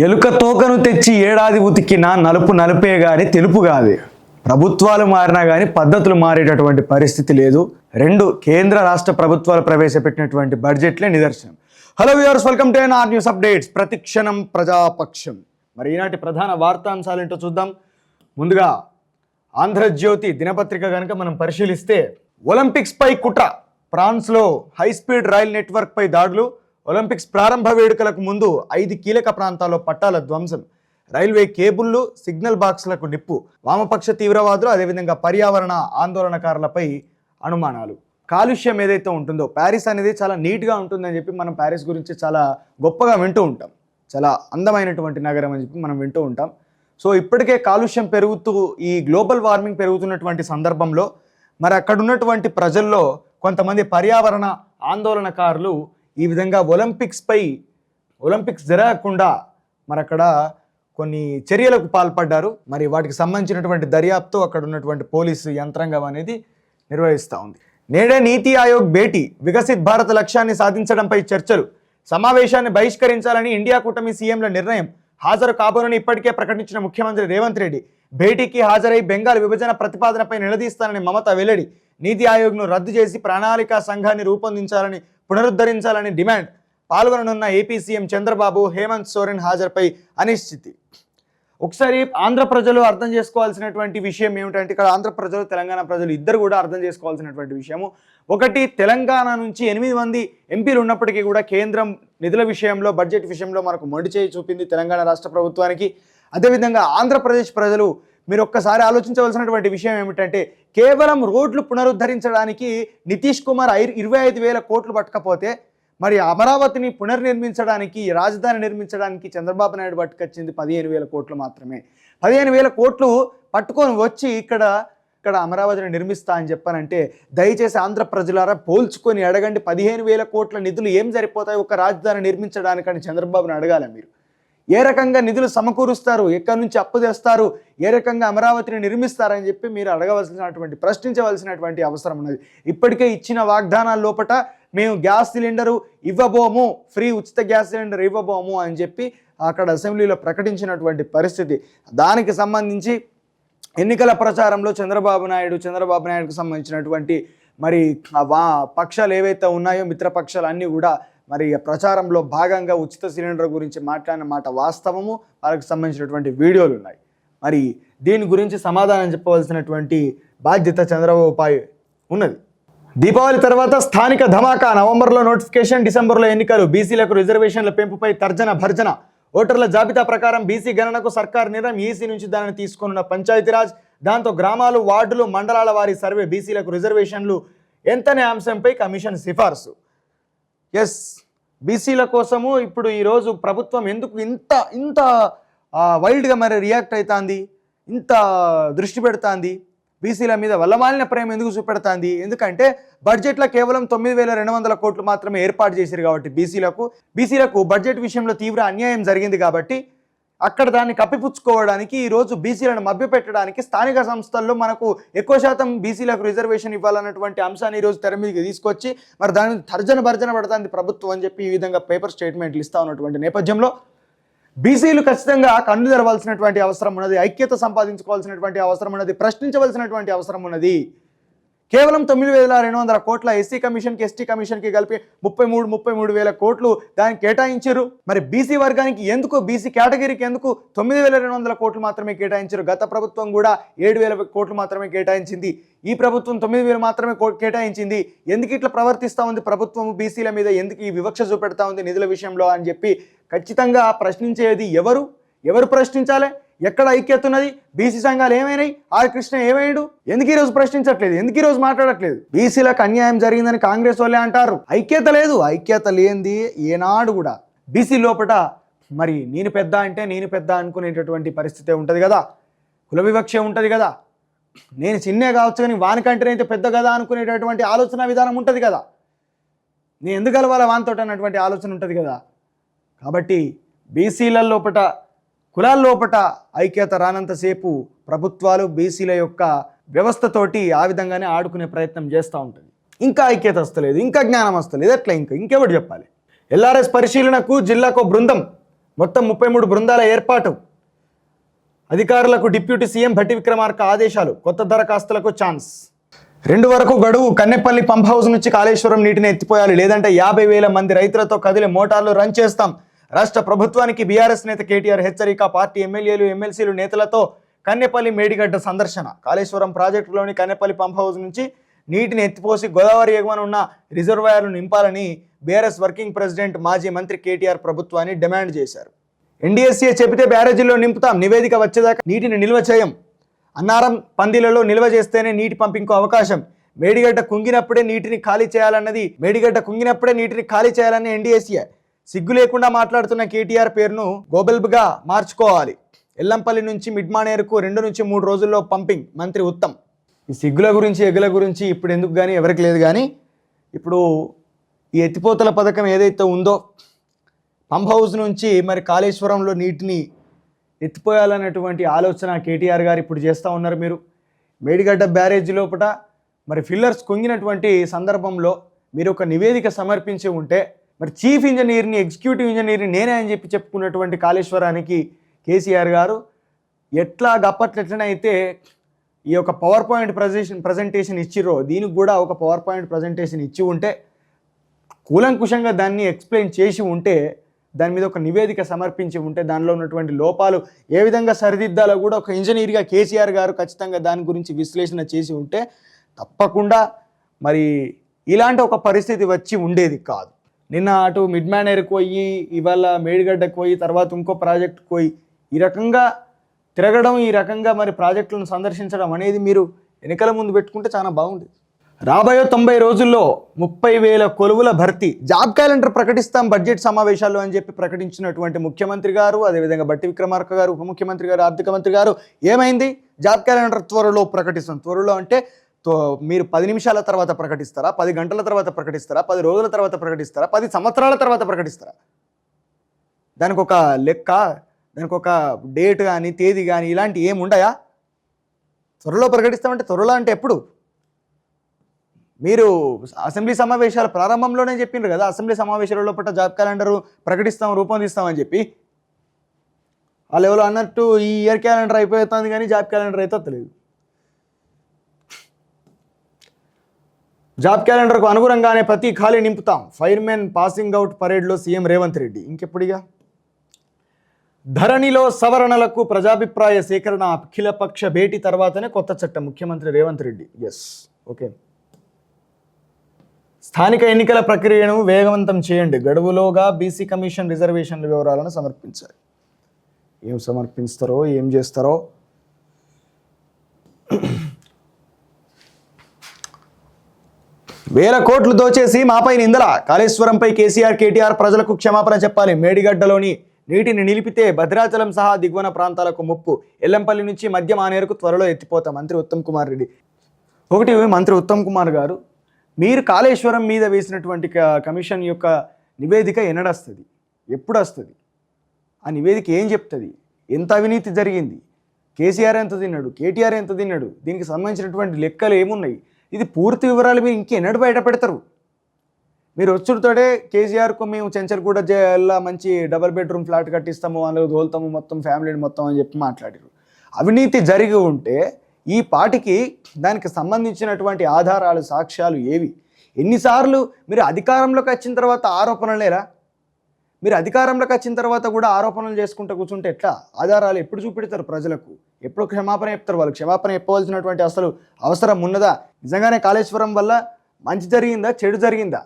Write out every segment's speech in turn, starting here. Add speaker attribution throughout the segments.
Speaker 1: ఎలుక తోకను తెచ్చి ఏడాది ఉతికినా నలుపు నలుపే గాని తెలుపు కాదు ప్రభుత్వాలు మారినా కానీ పద్ధతులు మారేటటువంటి పరిస్థితి లేదు. రెండు కేంద్ర రాష్ట్ర ప్రభుత్వాలు ప్రవేశపెట్టినటువంటి బడ్జెట్లే నిదర్శనం. Hello viewers welcome to R news updates ప్రతిక్షణం ప్రజాపక్షం. మరి ఈనాటి ప్రధాన వార్తాంశాలు ఏంటో చూద్దాం. ముందుగా ఆంధ్రజ్యోతి దినపత్రిక కనుక మనం పరిశీలిస్తే ఒలింపిక్స్ పై కుట్ర. ఫ్రాన్స్లో హై స్పీడ్ రైల్ నెట్వర్క్ పై దాడులు. ఒలింపిక్స్ ప్రారంభ వేడుకలకు ముందు ఐదు కీలక ప్రాంతాల్లో పట్టాల ధ్వంసం. రైల్వే కేబుల్లు సిగ్నల్ బాక్స్లకు నిప్పు. వామపక్ష తీవ్రవాదులు అదేవిధంగా పర్యావరణ ఆందోళనకారులపై అనుమానాలు. కాలుష్యం ఏదైతే ఉంటుందో ప్యారిస్ అనేది చాలా నీట్గా ఉంటుందని చెప్పి మనం ప్యారిస్ గురించి చాలా గొప్పగా వింటూ ఉంటాం. చాలా అందమైనటువంటి నగరం అని చెప్పి మనం వింటూ ఉంటాం. సో ఇప్పటికే కాలుష్యం పెరుగుతూ ఈ గ్లోబల్ వార్మింగ్ పెరుగుతున్నటువంటి సందర్భంలో మరి అక్కడ ఉన్నటువంటి ప్రజల్లో కొంతమంది పర్యావరణ ఆందోళనకారులు ఈ విధంగా ఒలింపిక్స్పై ఒలింపిక్స్ జరగకుండా మరి అక్కడ కొన్ని చర్యలకు పాల్పడ్డారు. మరి వాటికి సంబంధించినటువంటి దర్యాప్తు అక్కడ ఉన్నటువంటి పోలీసు యంత్రాంగం అనేది నిర్వహిస్తూ ఉంది. నేడే నీతి ఆయోగ్ భేటీ వికసిత్ భారత్ లక్ష్యాన్ని సాధించడంపై చర్చలు. సమావేశాన్ని బహిష్కరించాలని ఇండియా కూటమి సీఎంల నిర్ణయం. హాజరు కాబోనని ఇప్పటికే ప్రకటించిన ముఖ్యమంత్రి రేవంత్ రెడ్డి భేటీకి హాజరై బెంగాల్ విభజన ప్రతిపాదనపై నిలదీస్తానని మమత వెల్లడి. నీతి ఆయోగ్ను రద్దు చేసి ప్రణాళికా సంఘాన్ని రూపొందించాలని పునరుద్ధరించాలని డిమాండ్ పాల్గొననున్న ఏపీ సీఎం చంద్రబాబు హేమంత్ సోరెన్ హాజరుపై అనిశ్చితి. ఒకసారి ఆంధ్ర ప్రజలు అర్థం చేసుకోవాల్సినటువంటి విషయం ఏమిటంటే ఇక్కడ ఆంధ్ర ప్రజలు తెలంగాణ ప్రజలు ఇద్దరు కూడా అర్థం చేసుకోవాల్సినటువంటి విషయము. ఒకటి తెలంగాణ నుంచి ఎనిమిది మంది ఎంపీలు ఉన్నప్పటికీ కూడా కేంద్రం నిధుల విషయంలో బడ్జెట్ విషయంలో మనకు మొండి చేయి చూపింది తెలంగాణ రాష్ట్ర ప్రభుత్వానికి. అదేవిధంగా ఆంధ్రప్రదేశ్ ప్రజలు మీరు ఒక్కసారి ఆలోచించవలసినటువంటి విషయం ఏమిటంటే కేవలం రోడ్లు పునరుద్ధరించడానికి నితీష్ కుమార్ ఐ- ఇరవై ఐదు వేల కోట్లు పట్టకపోతే మరి అమరావతిని పునర్నిర్మించడానికి రాజధాని నిర్మించడానికి చంద్రబాబు నాయుడు పట్టుకొచ్చింది పదిహేను వేల కోట్లు మాత్రమే. పదిహేను వేల కోట్లు పట్టుకొని వచ్చి ఇక్కడ ఇక్కడ అమరావతిని నిర్మిస్తా అని చెప్పానంటే దయచేసి ఆంధ్ర ప్రజలారా పోల్చుకొని అడగండి పదిహేను వేల కోట్ల నిధులు ఏం సరిపోతాయి ఒక రాజధాని నిర్మించడానికని చంద్రబాబుని అడగాల మీరు? ఏ రకంగా నిధులు సమకూరుస్తారు? ఎక్కడి నుంచి అప్పు తెస్తారు? ఏ రకంగా అమరావతిని నిర్మిస్తారని చెప్పి మీరు అడగవలసినటువంటి ప్రశ్నించవలసినటువంటి అవసరం ఉన్నది. ఇప్పటికే ఇచ్చిన వాగ్దానాల లోపట మేము గ్యాస్ సిలిండరు ఇవ్వబోము ఫ్రీ ఉచిత గ్యాస్ సిలిండర్ ఇవ్వబోము అని చెప్పి అక్కడ అసెంబ్లీలో ప్రకటించినటువంటి పరిస్థితి. దానికి సంబంధించి ఎన్నికల ప్రచారంలో చంద్రబాబు నాయుడు చంద్రబాబు నాయుడుకు సంబంధించినటువంటి మరి వా పక్షాలు ఏవైతే ఉన్నాయో మిత్రపక్షాలు అన్నీ కూడా మరి ప్రచారంలో భాగంగా ఉచిత సిలిండర్ గురించి మాట్లాడిన మాట వాస్తవము. వాళ్ళకి సంబంధించినటువంటి వీడియోలు ఉన్నాయి. మరి దీని గురించి సమాధానం చెప్పవలసినటువంటి బాధ్యత చంద్రబాబు పై ఉన్నది. దీపావళి తర్వాత స్థానిక ధమాకా నవంబర్లో నోటిఫికేషన్ డిసెంబర్లో ఎన్నికలు. బీసీలకు రిజర్వేషన్ల పెంపుపై తర్జన భర్జన. ఓటర్ల జాబితా ప్రకారం బీసీ గణనకు సర్కార్ నిర్ణయం ఈసీ నుంచి దానిని తీసుకున్న పంచాయతీరాజ్. దాంతో గ్రామాలు వార్డులు మండలాల వారి సర్వే బీసీలకు రిజర్వేషన్లు. ఎంతనే అంశంపై కమిషన్ సిఫార్సు. ఎస్ బీసీల కోసము ఇప్పుడు ఈరోజు ప్రభుత్వం ఎందుకు ఇంత ఇంత వైల్డ్గా మరి రియాక్ట్ అవుతుంది ఇంత దృష్టి పెడుతుంది? బీసీల మీద వల్లమాలిన ప్రేమ ఎందుకు చూపెడుతుంది? ఎందుకంటే బడ్జెట్లో కేవలం తొమ్మిది వేల రెండు వందల కోట్లు మాత్రమే ఏర్పాటు చేశారు కాబట్టి బీసీలకు బీసీలకు బడ్జెట్ విషయంలో తీవ్ర అన్యాయం జరిగింది కాబట్టి అక్కడ దాన్ని కప్పిపుచ్చుకోవడానికి ఈరోజు బీసీలను మభ్యపెట్టడానికి స్థానిక సంస్థల్లో మనకు ఎక్కువ శాతం బీసీలకు రిజర్వేషన్ ఇవ్వాలన్నటువంటి అంశాన్ని ఈరోజు తెర మీదకి తీసుకొచ్చి మరి దాని తర్జన భర్జన పడుతుంది ప్రభుత్వం అని చెప్పి ఈ విధంగా పేపర్ స్టేట్మెంట్లు ఇస్తా ఉన్నటువంటి నేపథ్యంలో బీసీలు ఖచ్చితంగా కన్ను తెరవాల్సినటువంటి అవసరం ఉన్నది ఐక్యత సంపాదించుకోవాల్సినటువంటి అవసరం ఉన్నది ప్రశ్నించవలసినటువంటి అవసరం ఉన్నది. కేవలం తొమ్మిది వేల రెండు వందల కోట్ల ఎస్సీ కమిషన్కి ఎస్టీ కమిషన్కి కలిపి ముప్పై మూడు ముప్పై మూడు వేల కోట్లు దానికి కేటాయించారు. మరి బీసీ వర్గానికి ఎందుకు బీసీ కేటగిరీకి ఎందుకు తొమ్మిది వేల రెండు వందల కోట్లు మాత్రమే కేటాయించారు? గత ప్రభుత్వం కూడా ఏడు వేల కోట్లు మాత్రమే కేటాయించింది. ఈ ప్రభుత్వం తొమ్మిది వేలు మాత్రమే కేటాయించింది. ఎందుకు ఇట్లా ప్రవర్తిస్తూ ఉంది ప్రభుత్వం బీసీల మీద? ఎందుకు ఈ వివక్ష చూపెడతా ఉంది నిధుల విషయంలో అని చెప్పి ఖచ్చితంగా ప్రశ్నించేది ఎవరు? ఎవరు ప్రశ్నించాలి? ఎక్కడ ఐక్యత ఉన్నది బీసీ సంఘాలు ఏమైనాయి? ఆర్ కృష్ణ ఏమైనాడు ఎందుకు ఈ రోజు ప్రశ్నించట్లేదు? ఎందుకు ఈ రోజు మాట్లాడట్లేదు? బీసీలకు అన్యాయం జరిగిందని కాంగ్రెస్ వాళ్ళే అంటారు. ఐక్యత లేదు. ఐక్యత లేనిది ఏనాడు కూడా. బీసీ లోపట మరి నేను పెద్ద అంటే నేను పెద్ద అనుకునేటటువంటి పరిస్థితి ఉంటుంది కదా. కుల వివక్ష ఉంటుంది కదా. నేను చిన్నే కావచ్చు కానీ వానికంటేనైతే పెద్ద కదా అనుకునేటటువంటి ఆలోచన విధానం ఉంటుంది కదా. నేను ఎందుకు కలవాలా వానితోటి అన్నటువంటి ఆలోచన ఉంటుంది కదా. కాబట్టి బీసీల లోపట కులాల లోపట ఐక్యత రానంతసేపు ప్రభుత్వాలు బీసీల యొక్క వ్యవస్థతోటి ఆ విధంగానే ఆడుకునే ప్రయత్నం చేస్తూ ఉంటుంది. ఇంకా ఐక్యత వస్తలేదు ఇంకా జ్ఞానం వస్తలేదు ఎట్లా ఇంకా? ఇంకెవడు చెప్పాలి? ఎల్ఆర్ఎస్ పరిశీలనకు జిల్లాకు బృందం మొత్తం ముప్పై మూడు బృందాల ఏర్పాటు. అధికారులకు డిప్యూటీ సీఎం భట్టి విక్రమార్క ఆదేశాలు కొత్త దరఖాస్తులకు ఛాన్స్. రెండు వరకు గడువు కన్నెపల్లి పంప్ హౌస్ నుంచి కాళేశ్వరం నీటిని ఎత్తిపోయాలి. లేదంటే యాభై వేల మంది రైతులతో కదిలే మోటార్లు రన్ చేస్తాం. రాష్ట్ర ప్రభుత్వానికి బీఆర్ఎస్ నేత కేటీఆర్ హెచ్చరిక పార్టీ ఎమ్మెల్యేలు ఎమ్మెల్సీలు నేతలతో కన్నెపల్లి మేడిగడ్డ సందర్శన. కాళేశ్వరం ప్రాజెక్టులోని కన్నెపల్లి పంప్ హౌస్ నుంచి నీటిని ఎత్తిపోసి గోదావరి ఎగువన ఉన్న రిజర్వాయర్లు నింపాలని బీఆర్ఎస్ వర్కింగ్ ప్రెసిడెంట్ మాజీ మంత్రి కేటీఆర్ ప్రభుత్వాన్ని డిమాండ్ చేశారు. ఎన్డీఎస్సీఏ చెబితే బ్యారేజీల్లో నింపుతాం నివేదిక వచ్చేదాకా నీటిని నిల్వ చేయం. అన్నారం పందిలలో నిల్వ చేస్తేనే నీటి పంపింకు అవకాశం. మేడిగడ్డ కుంగినప్పుడే నీటిని ఖాళీ చేయాలన్నది మేడిగడ్డ కుంగినప్పుడే నీటిని ఖాళీ చేయాలని ఎన్డీఎస్సీఏ సిగ్గు లేకుండా మాట్లాడుతున్న కేటీఆర్ పేరును గోబెల్బ్గా మార్చుకోవాలి. ఎల్లంపల్లి నుంచి మిడ్మానేరుకు రెండు నుంచి మూడు రోజుల్లో పంపింగ్ మంత్రి ఉత్తమ్. ఈ సిగ్గుల గురించి ఎగుల గురించి ఇప్పుడు ఎందుకు కానీ ఎవరికి లేదు కానీ ఇప్పుడు ఈ ఎత్తిపోతల పథకం ఏదైతే ఉందో పంప్ హౌస్ నుంచి మరి కాళేశ్వరంలో నీటిని ఎత్తిపోయాలన్నటువంటి ఆలోచన కేటీఆర్ గారు ఇప్పుడు చేస్తూ ఉన్నారు మీరు. మేడిగడ్డ బ్యారేజీ లోపల మరి ఫిల్లర్స్ కుంగినటువంటి సందర్భంలో మీరు ఒక నివేదిక సమర్పించి ఉంటే మరి చీఫ్ ఇంజనీర్ని ఎగ్జిక్యూటివ్ ఇంజనీర్ని నేనే అని చెప్పి చెప్పుకున్నటువంటి కాళేశ్వరానికి కేసీఆర్ గారు ఎట్లా గప్పట్లెట్లనైతే ఈ యొక్క పవర్ పాయింట్ ప్రజెషన్ ప్రజెంటేషన్ ఇచ్చిర్రో దీనికి కూడా ఒక పవర్ పాయింట్ ప్రజెంటేషన్ ఇచ్చి ఉంటే కూలంకుషంగా దాన్ని ఎక్స్ప్లెయిన్ చేసి ఉంటే దాని మీద ఒక నివేదిక సమర్పించి ఉంటే దానిలో ఉన్నటువంటి లోపాలు ఏ విధంగా సరిదిద్దాలో కూడా ఒక ఇంజనీర్గా కేసీఆర్ గారు ఖచ్చితంగా దాని గురించి విశ్లేషణ చేసి ఉంటే తప్పకుండా మరి ఇలాంటి ఒక పరిస్థితి వచ్చి ఉండేది కాదు. నిన్న అటు మిడ్ మేనేర్కి పోయి ఇవాళ మేడిగడ్డకు పోయి తర్వాత ఇంకో ప్రాజెక్ట్కి పోయి ఈ రకంగా తిరగడం ఈ రకంగా మరి ప్రాజెక్టులను సందర్శించడం అనేది మీరు ఎన్నికల ముందు పెట్టుకుంటే చాలా బాగుండేది. రాబోయే తొంభై రోజుల్లో ముప్పై వేల కొలువుల భర్తీ జాబ్ క్యాలెండర్ ప్రకటిస్తాం బడ్జెట్ సమావేశాల్లో అని చెప్పి ప్రకటించినటువంటి ముఖ్యమంత్రి గారు అదేవిధంగా బట్టి విక్రమార్క గారు ఉప ముఖ్యమంత్రి గారు ఆర్థిక మంత్రి గారు ఏమైంది? జాబ్ క్యాలెండర్ త్వరలో ప్రకటిస్తాం. త్వరలో అంటే మీరు పది నిమిషాల తర్వాత ప్రకటిస్తారా? పది గంటల తర్వాత ప్రకటిస్తారా? పది రోజుల తర్వాత ప్రకటిస్తారా? పది సంవత్సరాల తర్వాత ప్రకటిస్తారా? దానికి ఒక లెక్క దానికి ఒక డేట్ కానీ తేదీ కానీ ఇలాంటి ఏమి ఉండయా? త్వరలో ప్రకటిస్తామంటే త్వరలో అంటే ఎప్పుడు? మీరు అసెంబ్లీ సమావేశాల ప్రారంభంలోనే చెప్పిండ్రు కదా అసెంబ్లీ సమావేశాల లోపల జాబ్ క్యాలెండర్ ప్రకటిస్తాం రూపొందిస్తామని చెప్పి. వాళ్ళు ఎవరు అన్నట్టు ఈ ఇయర్ క్యాలెండర్ అయిపోతుంది కానీ జాబ్ క్యాలెండర్ అయితే తెలియదు జాబ్ క్యాలెండర్కు అనుగుణంగానే ప్రతి ఖాళీ నింపుతాం. ఫైర్మెన్ పాసింగ్ అవుట్ పరేడ్లో సీఎం రేవంత్ రెడ్డి. ఇంకెప్పుడిగా? ధరణిలో సవరణలకు ప్రజాభిప్రాయ సేకరణ అఖిలపక్ష భేటీ తర్వాతనే కొత్త చట్టం. ముఖ్యమంత్రి రేవంత్ రెడ్డి. ఎస్ ఓకే స్థానిక ఎన్నికల ప్రక్రియను వేగవంతం చేయండి. గడువులోగా బీసీ కమిషన్ రిజర్వేషన్ల వివరాలను సమర్పించాలి. ఏం సమర్పిస్తారో ఏం చేస్తారో? వేల కోట్లు దోచేసి మాపై నిందల. కాళేశ్వరంపై కేసీఆర్ కేటీఆర్ ప్రజలకు క్షమాపణ చెప్పాలి. మేడిగడ్డలోని నీటిని నిలిపితే భద్రాచలం సహా దిగువన ప్రాంతాలకు ముప్పు. ఎల్లంపల్లి నుంచి మధ్య మానేరుకు త్వరలో ఎత్తిపోతా. మంత్రి ఉత్తమ్ కుమార్ రెడ్డి. ఒకటి మంత్రి ఉత్తమ్ కుమార్ గారు మీరు కాళేశ్వరం మీద వేసినటువంటి కమిషన్ యొక్క నివేదిక ఎన్నడొస్తుంది? ఎప్పుడు వస్తుంది ఆ నివేదిక ఏం చెప్తుంది? ఎంత అవినీతి జరిగింది? కేసీఆర్ ఎంత తిన్నాడు? కేటీఆర్ ఎంత తిన్నాడు? దీనికి సంబంధించినటువంటి లెక్కలు ఏమున్నాయి? ఇది పూర్తి వివరాలు మీరు ఇంకెన్నడు బయట పెడతారు. మీరు వచ్చుడుతోటే కేసీఆర్కు మేము చెంచర్గూడ జిల్లా మంచి డబల్ బెడ్రూమ్ ఫ్లాట్ కట్టిస్తాము అందులో తోలుతాము మొత్తం ఫ్యామిలీని మొత్తం అని చెప్పి మాట్లాడారు అవినీతి జరిగి ఉంటే ఈ పాటికి దానికి సంబంధించినటువంటి ఆధారాలు సాక్ష్యాలు ఏవి? ఎన్నిసార్లు మీరు అధికారంలోకి వచ్చిన తర్వాత ఆరోపణలేరా మీరు అధికారంలోకి వచ్చిన తర్వాత కూడా ఆరోపణలు చేసుకుంటూ కూర్చుంటే ఎట్లా? ఆధారాలు ఎప్పుడు చూపెడతారు ప్రజలకు? ఎప్పుడు క్షమాపణ చెప్తారు వాళ్ళు? క్షమాపణ చెప్పవలసినటువంటి అసలు అవసరం ఉన్నదా? నిజంగానే కాళేశ్వరం వల్ల మంచి జరిగిందా? చెడు జరిగిందా?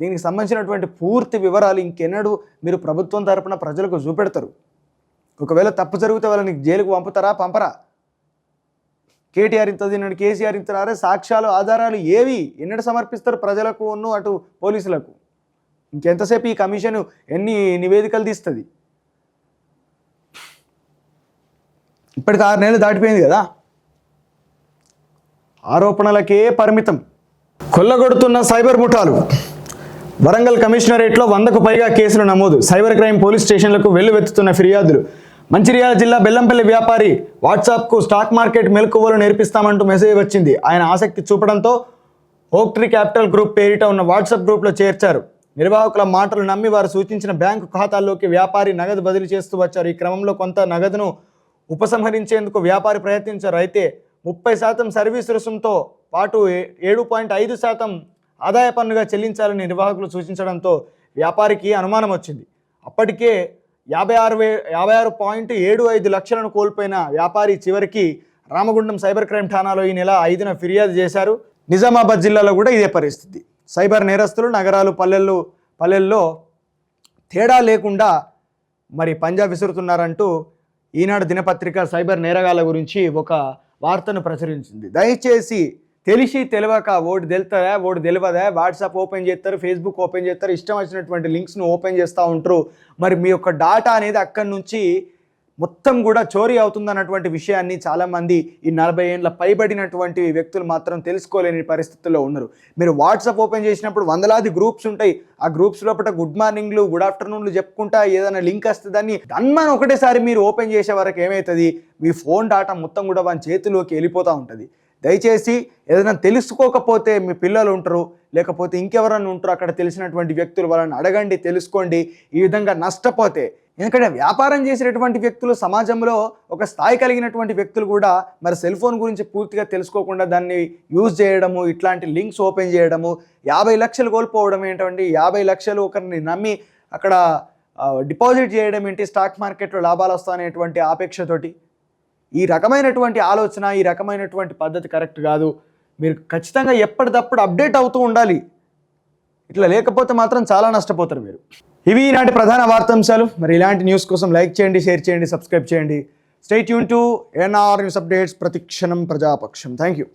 Speaker 1: దీనికి సంబంధించినటువంటి పూర్తి వివరాలు ఇంకెన్నడూ మీరు ప్రభుత్వం తరపున ప్రజలకు చూపెడతారు. ఒకవేళ తప్పు జరిగితే వాళ్ళని జైలుకు పంపుతారా? పంపరా? కేటీఆర్ ఇంత తిన్నాడు కేసీఆర్ ఇంత సాక్ష్యాలు ఆధారాలు ఏవి? ఎన్నడూ సమర్పిస్తారు ప్రజలకు అటు పోలీసులకు? ఇంకెంతసేపు ఈ కమిషన్ ఎన్ని నివేదికలు తీస్తుంది? ఇప్పటికి ఆరు నెలలు దాటిపోయింది కదా? ఆరోపణలకే పరిమితం. కొల్లగొడుతున్న సైబర్ ముఠాలు. వరంగల్ కమిషనరేట్లో వందకు పైగా కేసులు నమోదు. సైబర్ క్రైమ్ పోలీస్ స్టేషన్లకు వెల్లువెత్తుతున్న ఫిర్యాదులు. మంచిర్యాల జిల్లా బెల్లంపల్లి వ్యాపారి వాట్సాప్కు స్టాక్ మార్కెట్ మెలకువలు నేర్పిస్తామంటూ మెసేజ్ వచ్చింది. ఆయన ఆసక్తి చూపడంతో ఓక్ట్రీ క్యాపిటల్ గ్రూప్ పేరిట ఉన్న వాట్సాప్ గ్రూప్లో చేర్చారు. నిర్వాహకుల మాటలు నమ్మి వారు సూచించిన బ్యాంకు ఖాతాల్లోకి వ్యాపారి నగదు బదిలీ చేస్తూ వచ్చారు. ఈ క్రమంలో కొంత నగదును ఉపసంహరించేందుకు వ్యాపారి ప్రయత్నించారు. అయితే ముప్పై శాతం సర్వీస్ రుసుంతో పాటు ఏ- ఏడు పాయింట్ ఐదు శాతం ఆదాయ పన్నుగా చెల్లించాలని నిర్వాహకులు సూచించడంతో వ్యాపారికి అనుమానం వచ్చింది. అప్పటికే యాభై ఆరు వే యాభై ఆరు పాయింట్ ఏడు ఐదు లక్షలను కోల్పోయిన వ్యాపారి చివరికి రామగుండం సైబర్ క్రైమ్ ఠానాలో ఈ నెల ఐదున ఫిర్యాదు చేశారు. నిజామాబాద్ జిల్లాలో కూడా ఇదే పరిస్థితి. సైబర్ నేరస్తులు నగరాలు పల్లెలు పల్లెల్లో తేడా లేకుండా మరి పంజా విసురుతున్నారంటూ ఈనాడు దినపత్రిక సైబర్ నేరగాల గురించి ఒక వార్తను ప్రచురించింది. దయచేసి తెలిసి తెలియక ఓటు తెలుతుందా ఓటు తెలియదా వాట్సాప్ ఓపెన్ చేస్తారు ఫేస్బుక్ ఓపెన్ చేస్తారు ఇష్టం వచ్చినటువంటి లింక్స్ను ఓపెన్ చేస్తూ ఉంటారు. మరి మీ యొక్క డాటా అనేది అక్కడి నుంచి మొత్తం కూడా చోరీ అవుతుందన్నటువంటి విషయాన్ని చాలామంది ఈ నలభై ఏళ్ళ పైబడినటువంటి వ్యక్తులు మాత్రం తెలుసుకోలేని పరిస్థితుల్లో ఉన్నారు. మీరు వాట్సాప్ ఓపెన్ చేసినప్పుడు వందలాది గ్రూప్స్ ఉంటాయి. ఆ గ్రూప్స్ లోపల గుడ్ మార్నింగ్లు గుడ్ ఆఫ్టర్నూన్లు చెప్పుకుంటా ఏదైనా లింక్ వస్తే దాన్ని అన్మాన్ ఒకటేసారి మీరు ఓపెన్ చేసే వరకు ఏమవుతుంది మీ ఫోన్ డాటా మొత్తం కూడా వాని చేతిలోకి వెళ్ళిపోతూ ఉంటుంది. దయచేసి ఏదైనా తెలుసుకోకపోతే మీ పిల్లలు ఉంటారు లేకపోతే ఇంకెవరన్నా ఉంటారు అక్కడ తెలిసినటువంటి వ్యక్తులు వాళ్ళని అడగండి తెలుసుకోండి. ఈ విధంగా నష్టపోతే ఎందుకంటే వ్యాపారం చేసేటటువంటి వ్యక్తులు సమాజంలో ఒక స్థాయి కలిగినటువంటి వ్యక్తులు కూడా మరి సెల్ ఫోన్ గురించి పూర్తిగా తెలుసుకోకుండా దాన్ని యూజ్ చేయడము ఇట్లాంటి లింక్స్ ఓపెన్ చేయడము యాభై లక్షలు కోల్పోవడం ఏంటంటే యాభై లక్షలు ఒకరిని నమ్మి అక్కడ డిపాజిట్ చేయడం ఏంటి స్టాక్ మార్కెట్లో లాభాలు వస్తాయనేటువంటి ఆపేక్షతోటి ఈ రకమైనటువంటి ఆలోచన ఈ రకమైనటువంటి పద్ధతి కరెక్ట్ కాదు. మీరు ఖచ్చితంగా ఎప్పటికప్పుడు అప్డేట్ అవుతూ ఉండాలి. ఇట్లా లేకపోతే మాత్రం చాలా నష్టపోతారు మీరు. ఇవి ఈనాటి ప్రధాన వార్తాంశాలు. మరి ఇలాంటి న్యూస్ కోసం లైక్ చేయండి షేర్ చేయండి సబ్స్క్రైబ్ చేయండి. State Yoon to NR news updates ప్రతిక్షణం ప్రజాపక్షం. Thank you